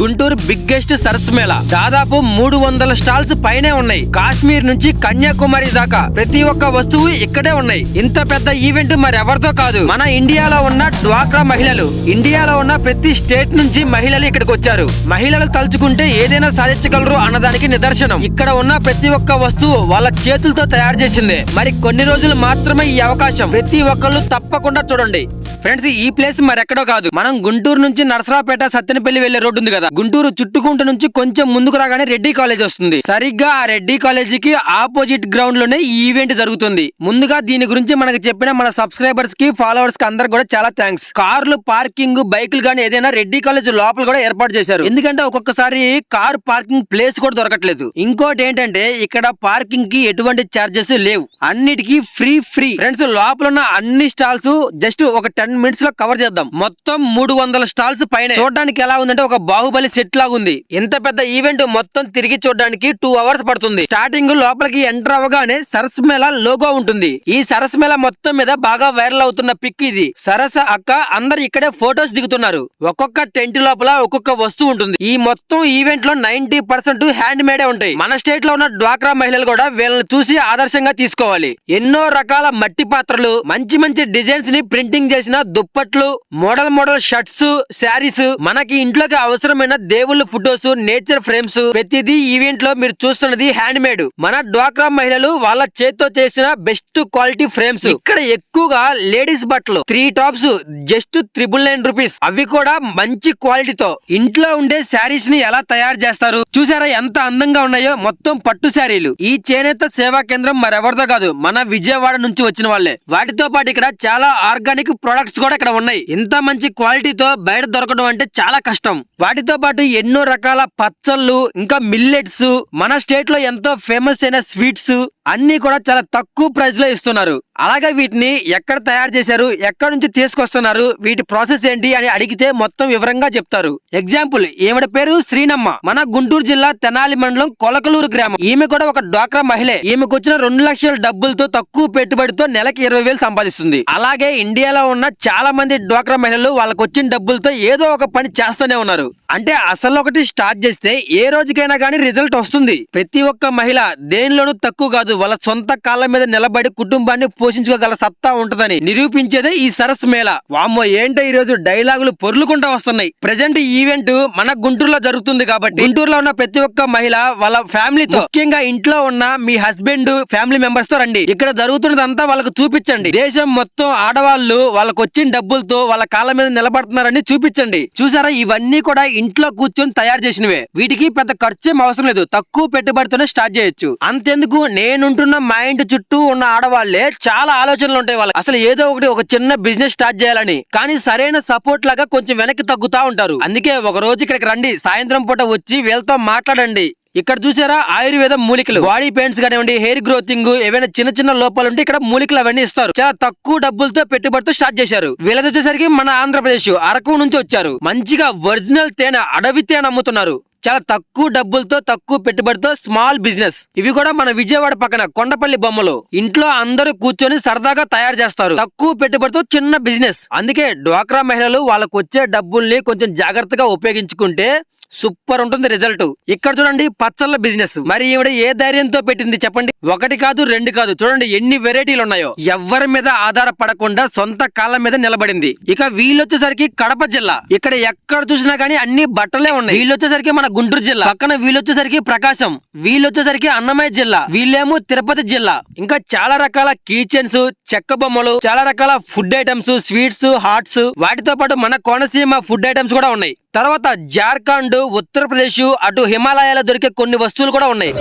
Guntur biggest సరస్సు మేళా. దాదాపు మూడు వందల స్టాల్స్ పైనే ఉన్నాయి. కాశ్మీర్ నుంచి కన్యాకుమారి దాకా ప్రతి ఒక్క వస్తువు ఇక్కడే ఉన్నాయి. ఇంత పెద్ద ఈవెంట్ మరి ఎవరితో కాదు. మన ఇండియాలో ఉన్న డ్వాక్రా మహిళలు. ఇండియాలో ఉన్న ప్రతి స్టేట్ నుంచి మహిళలు ఇక్కడికి వచ్చారు. మహిళలు తలుచుకుంటే ఏదైనా సాధించగలరు అన్నదానికి నిదర్శనం. ఇక్కడ ఉన్న ప్రతి ఒక్క వస్తువు వాళ్ళ చేతులతో తయారు చేసిందే. మరి కొన్ని రోజులు మాత్రమే ఈ అవకాశం. ప్రతి ఒక్కళ్ళు తప్పకుండా చూడండి. ఫ్రెండ్స్ ఈ ప్లేస్ మరెక్కడో కాదు. మనం గుంటూరు నుంచి నరసరావుపేట సత్తెనపల్లి వెళ్ళే రోడ్డు ఉంది కదా. గుంటూరు చుట్టుకుంట నుంచి కొంచెం ముందుకు రాగానే రెడ్డి కాలేజ్ వస్తుంది. సరిగ్గా ఆ రెడ్డి కాలేజీకి ఆపోజిట్ గ్రౌండ్లోనే ఈ ఈవెంట్ జరుగుతుంది. ముందుగా దీని గురించి మనకు చెప్పిన మన సబ్స్క్రైబర్స్కి ఫాలోవర్స్కి అందరు కూడా చాలా థ్యాంక్స్ కార్లు పార్కింగ్ బైకులు గానీ ఏదైనా రెడ్డి కాలేజ్ లోపల కూడా ఏర్పాటు చేశారు. ఎందుకంటే ఒక్కొక్కసారి కార్ పార్కింగ్ ప్లేస్ కూడా దొరకట్లేదు. ఇంకోటి ఏంటంటే ఇక్కడ పార్కింగ్కి ఎటువంటి చార్జెస్ లేవు. అన్నిటికీ ఫ్రీ ఫ్రీ. ఫ్రెండ్స్ లోపల ఉన్న అన్ని స్టాల్స్ జస్ట్ ఒక టెన్ మినిట్స్లో కవర్ చేద్దాం. మొత్తం మూడు వందల స్టాల్స్ పైన. చూడడానికి ఎలా ఉందంటే ఒక బాహుబలి సెట్ లాగా ఉంది ఇంత పెద్ద ఈవెంట్ మొత్తం తిరిగి చూడడానికి టూ అవర్స్ పడుతుంది. స్టార్టింగ్ లోపలికి ఎంటర్ అవగానే సరస్ మేళ లోగో ఉంటుంది. ఈ సరస్ మేళ మొత్తం మీద బాగా వైరల్ అవుతున్న పిక్ ఇది. సరస అక్క అందరు ఇక్కడే ఫొటోస్ దిగుతున్నారు. ఒక్కొక్క టెంట్ లోపల ఒక్కొక్క వస్తువు ఉంటుంది. ఈ మొత్తం ఈవెంట్లో నైన్టీ పర్సెంట్ హ్యాండ్ మేడే ఉంటాయి. మన స్టేట్లో ఉన్న డ్వాక్రా మహిళలు కూడా వీళ్ళని చూసి ఆదర్శంగా తీసుకోవాలి. ఎన్నో రకాల మట్టి పాత్రలు మంచి మంచి డిజైన్స్ని ప్రింటింగ్ చేసిన దుప్పట్లు మోడల్ మోడల్ షర్ట్స్ శారీస్ మనకి ఇంట్లోకి అవసరమైన దేవుళ్ళ ఫోటోస్ నేచర్ ఫ్రేమ్స్ ప్రతిదీ ఈవెంట్లో మీరు చూస్తున్నది హ్యాండ్ మేడ్ మన డ్వాక్రా మహిళలు వాళ్ళ చేత్తో చేసిన బెస్ట్ క్వాలిటీ ఫ్రేమ్స్. ఇక్కడ ఎక్కువగా లేడీస్ బట్టలు three tops just triple nine rupees. అవి కూడా మంచి క్వాలిటీతో. ఇంట్లో ఉండే శారీస్ని ఎలా తయారు చేస్తారు? చూసారా ఎంత అందంగా ఉన్నాయో? మొత్తం పట్టు శారీలు. ఈ చేనేత సేవా కేంద్రం మరెవరిదో కాదు మన విజయవాడ నుంచి వచ్చిన వాళ్ళే. వాటితో పాటు ఇక్కడ చాలా ఆర్గానిక్ ప్రొడక్ట్స్ కూడా ఇక్కడ ఉన్నాయి. ఇంత మంచి క్వాలిటీతో బయట దొరకడం అంటే చాలా కష్టం. వాటితో పాటు ఎన్నో రకాల పచ్చళ్ళు ఇంకా మిల్లెట్స్ మన స్టేట్లో ఎంతో ఫేమస్ అయిన స్వీట్స్ అన్నీ కూడా చాలా తక్కువ ప్రైస్లో ఇస్తున్నారు. అలాగే వీటిని ఎక్కడ తయారు చేశారు ఎక్కడ నుంచి తీసుకొస్తున్నారు వీటి ప్రాసెస్ ఏంటి అని అడిగితే మొత్తం వివరంగా చెప్తారు. ఎగ్జాంపుల్ ఈవిడ పేరు శ్రీనమ్మ. మన గుంటూరు జిల్లా తెనాలి మండలం కొలకలూరు గ్రామం. ఈమె కూడా ఒక డ్వాక్రా మహిళే. ఈమెకు వచ్చిన రెండు లక్షల డబ్బులతో తక్కువ పెట్టుబడితో నెలకి ఇరవై వేలు సంపాదిస్తుంది. అలాగే ఇండియాలో ఉన్న చాలా మంది డ్వాక్రా మహిళలు వాళ్ళకి వచ్చిన డబ్బులతో ఏదో ఒక పని చేస్తూనే ఉన్నారు. అంటే అసలు ఒకటి స్టార్ట్ చేస్తే ఏ రోజుకైనా గానీ రిజల్ట్ వస్తుంది. ప్రతి ఒక్క మహిళ దేనిలోనూ తక్కువ కాదు. వాళ్ళ సొంత కాళ్ళ మీద నిలబడి కుటుంబాన్ని పోషించుకోగల సత్తా ఉంటదని నిరూపించేదే ఈ సరస్ మేళ. వామ్మో ఏంటో ఈ రోజు డైలాగులు పొర్లుకుంటా వస్తున్నాయి. ప్రజెంట్ ఈవెంట్ మన గుంటూరులో జరుగుతుంది కాబట్టి గుంటూరులో ఉన్న ప్రతి ఒక్క మహిళ వాళ్ళ ఫ్యామిలీతో ముఖ్యంగా ఇంట్లో ఉన్న మీ హస్బెండ్ ఫ్యామిలీ మెంబర్స్తో రండి. ఇక్కడ జరుగుతున్నదంతా వాళ్ళకు చూపించండి. దేశం మొత్తం ఆడవాళ్ళు వాళ్ళకు వచ్చిన డబ్బులతో వాళ్ళ కాళ్ళ మీద నిలబడుతున్నారని చూపించండి. చూసారా? ఇవన్నీ కూడా ఇంట్లో కూర్చొని తయారు చేసినవే. వీటికి పెద్ద ఖర్చు అవసరం లేదు. తక్కువ పెట్టుబడితోనే స్టార్ట్ చేయొచ్చు. అంతెందుకు? నేను ఉంటున్న మా ఇంటి చుట్టూ ఉన్న ఆడవాళ్ళే చాలా ఆలోచనలు ఉంటాయి వాళ్ళకి. అసలు ఏదో ఒకటి ఒక చిన్న బిజినెస్ స్టార్ట్ చేయాలని. కానీ సరైన సపోర్ట్ లాగా కొంచెం వెనక్కి తగ్గుతా ఉంటారు. అందుకే ఒక రోజు ఇక్కడికి రండి సాయంత్రం పూట వచ్చి వీళ్ళతో మాట్లాడండి. ఇక్కడ చూసారా ఆయుర్వేదం మూలికలు. బాడీ పెయింట్స్ కానివ్వండి హెయిర్ గ్రోతింగ్ ఏవైనా చిన్న చిన్న లోపాలు ఉంటే ఇక్కడ మూలికలు అవన్నీ ఇస్తారు. చాలా తక్కువ డబ్బులతో పెట్టుబడితో స్టార్ట్ చేశారు. వీళ్ళది వచ్చేసరికి మన ఆంధ్రప్రదేశ్ అరకు నుంచి వచ్చారు. మంచిగా ఒరిజినల్ తేనె అడవి తేనె అమ్ముతున్నారు. చాలా తక్కువ డబ్బులతో తక్కువ పెట్టుబడితో స్మాల్ బిజినెస్. ఇవి కూడా మన విజయవాడ పక్కన కొండపల్లి బొమ్మలు. ఇంట్లో అందరూ కూర్చొని సరదాగా తయారు చేస్తారు. తక్కువ పెట్టుబడితో చిన్న బిజినెస్. అందుకే డ్వాక్రా మహిళలు వాళ్ళకు వచ్చే డబ్బుల్ని కొంచెం జాగ్రత్తగా ఉపయోగించుకుంటే సూపర్ ఉంటుంది రిజల్ట్. ఇక్కడ చూడండి పచ్చళ్ళ బిజినెస్. మరి ఈవిడ ఏ ధైర్యంతో పెట్టింది చెప్పండి. ఒకటి కాదు రెండు కాదు. చూడండి ఎన్ని వెరైటీలు ఉన్నాయో. ఎవరి మీద ఆధారపడకుండా సొంత కాళ్ళ మీద నిలబడింది. ఇక వీళ్ళొచ్చేసరికి కడప జిల్లా. ఇక్కడ ఎక్కడ చూసినా గానీ అన్ని బట్టలే ఉన్నాయి. వీళ్ళొచ్చేసరికి మన గుంటూరు జిల్లా. పక్కన వీళ్ళొచ్చేసరికి ప్రకాశం. వీళ్ళొచ్చేసరికి అన్నమయ్య జిల్లా. వీళ్ళేమో తిరుపతి జిల్లా. ఇంకా చాలా రకాల కిచెన్స్ చెక్క బొమ్మలు చాలా రకాల ఫుడ్ ఐటమ్స్ స్వీట్స్ హాట్స్. వాటితో పాటు మన కోనసీమ ఫుడ్ ఐటమ్స్ కూడా ఉన్నాయి. తర్వాత జార్ఖండ్ ఉత్తరప్రదేశ్ అటు హిమాలయాలో దొరికే కొన్ని వస్తువులు కూడా ఉన్నాయి.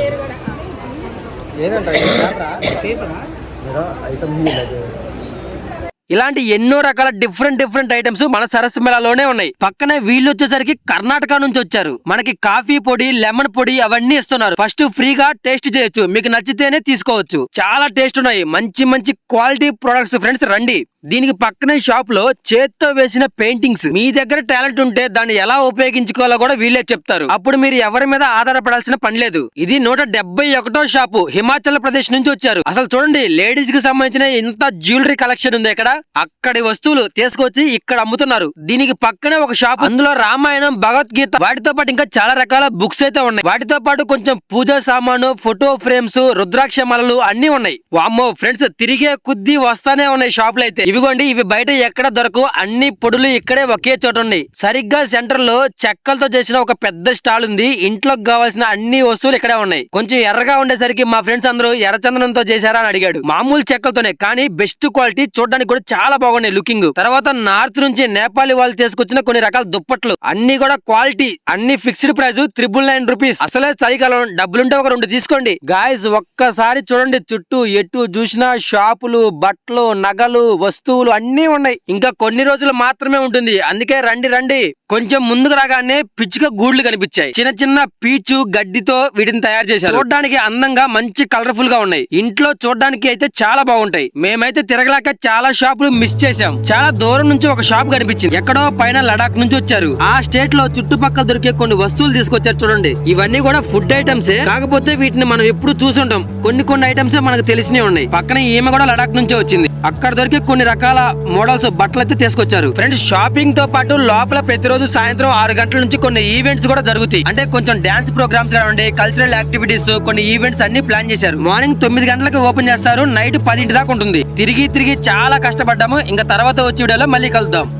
ఇలాంటి ఎన్నో రకాల డిఫరెంట్ డిఫరెంట్ ఐటమ్స్ మన సరస్సు మేళాలోనే ఉన్నాయి. పక్కనే వీళ్ళు వచ్చేసరికి కర్ణాటక నుంచి వచ్చారు. మనకి కాఫీ పొడి లెమన్ పొడి అవన్నీ ఇస్తున్నారు. ఫస్ట్ ఫ్రీగా టేస్ట్ చేయొచ్చు. మీకు నచ్చితేనే తీసుకోవచ్చు. చాలా టేస్ట్ ఉన్నాయి. మంచి మంచి క్వాలిటీ ప్రొడక్ట్స్ ఫ్రెండ్స్ రండి. దీనికి పక్కనే షాప్లో చేత్తో వేసిన పెయింటింగ్స్. మీ దగ్గర టాలెంట్ ఉంటే దాన్ని ఎలా ఉపయోగించుకోవాలో కూడా వీళ్ళే చెప్తారు. అప్పుడు మీరు ఎవరి మీద ఆధారపడాల్సిన పని లేదు. ఇది నూట డెబ్బై ఒకటో షాపు హిమాచల్ ప్రదేశ్ నుంచి వచ్చారు. అసలు చూడండి లేడీస్కి సంబంధించిన ఇంత జ్యువెలరీ కలెక్షన్ ఉంది ఇక్కడ. అక్కడి వస్తువులు తీసుకొచ్చి ఇక్కడ అమ్ముతున్నారు. దీనికి పక్కనే ఒక షాప్. అందులో రామాయణం భగవద్గీత. వాటితో పాటు ఇంకా చాలా రకాల బుక్స్ అయితే ఉన్నాయి. వాటితో పాటు కొంచెం పూజా సామాను ఫోటో ఫ్రేమ్స్ రుద్రాక్ష మలలు అన్ని ఉన్నాయి. వామ్మో ఫ్రెండ్స్ తిరిగే కొద్దీ వస్తానే ఉన్నాయి షాపులు అయితే ఇవిగోండి ఇవి బయట ఎక్కడ దొరకవు. అన్ని పొడులు ఇక్కడే ఒకే చోట ఉన్నాయి. సరిగ్గా సెంటర్లో చెక్కలతో చేసిన ఒక పెద్ద స్టాల్ ఉంది. ఇంట్లోకి కావాల్సిన అన్ని వస్తువులు ఇక్కడే ఉన్నాయి. కొంచెం ఎర్రగా ఉండేసరికి మా ఫ్రెండ్స్ అందరూ ఎర్రచందనంతో చేశారా అని అడిగాడు. మామూలు చెక్కలతోనే కానీ బెస్ట్ క్వాలిటీ చూడడానికి కూడా చాలా బాగున్నాయి లుకింగ్. తర్వాత నార్త్ నుంచి నేపాలి వాళ్ళు తీసుకొచ్చిన కొన్ని రకాల దుప్పట్లు. అన్ని కూడా క్వాలిటీ అన్ని fixed price triple nine rupees. అసలే చలికాలం డబ్బులుంటే ఒక రెండు తీసుకోండి. గాయస్ ఒక్కసారి చూడండి చుట్టూ ఎటు చూసినా షాపులు బట్టలు నగలు వస్తువులు. వస్తువులు అన్నీ ఉన్నాయి. ఇంకా కొన్ని రోజులు మాత్రమే ఉంటుంది. అందుకే రండి రండి. కొంచెం ముందుకు రాగానే పిచ్చుక గూడ్లు కనిపించాయి. చిన్న చిన్న పీచు గడ్డితో వీటిని తయారు చేశారు. చూడడానికి అందంగా మంచి కలర్ఫుల్గా ఉన్నాయి. ఇంట్లో చూడడానికి అయితే చాలా బాగుంటాయి. మేమైతే తిరగలేక చాలా షాపులు మిస్ చేసాం చాలా దూరం నుంచి ఒక షాప్ కనిపించింది. ఎక్కడో పైన లడాక్ నుంచి వచ్చారు. ఆ స్టేట్లో చుట్టుపక్కల దొరికే కొన్ని వస్తువులు తీసుకొచ్చారు చూడండి. ఇవన్నీ కూడా ఫుడ్ ఐటమ్స్ కాకపోతే వీటిని మనం ఎప్పుడు చూసుంటాం. కొన్ని కొన్ని ఐటమ్స్ మనకు తెలిసినవి ఉన్నాయి. పక్కన ఈమె కూడా లడాక్ నుంచే వచ్చింది. అక్కడ దొరికే కొన్ని రకాల మోడల్స్ బట్టలు అయితే తీసుకొచ్చారు. ఫ్రెండ్స్ షాపింగ్తో పాటు లోపల ప్రతిరోజు సాయంత్రం ఆరు గంటల నుంచి కొన్ని ఈవెంట్స్ కూడా జరుగుతాయి. అంటే కొంచెం డాన్స్ ప్రోగ్రామ్స్ కానివ్వండి కల్చరల్ యాక్టివిటీస్ కొన్ని ఈవెంట్స్ అన్ని ప్లాన్ చేశారు. మార్నింగ్ తొమ్మిది గంటలకు ఓపెన్ చేస్తారు నైట్ పదింటి దాకా ఉంటుంది. తిరిగి తిరిగి చాలా కష్టపడ్డాము. ఇంకా తర్వాత వచ్చే వీడియోలో మళ్ళీ కలుద్దాం.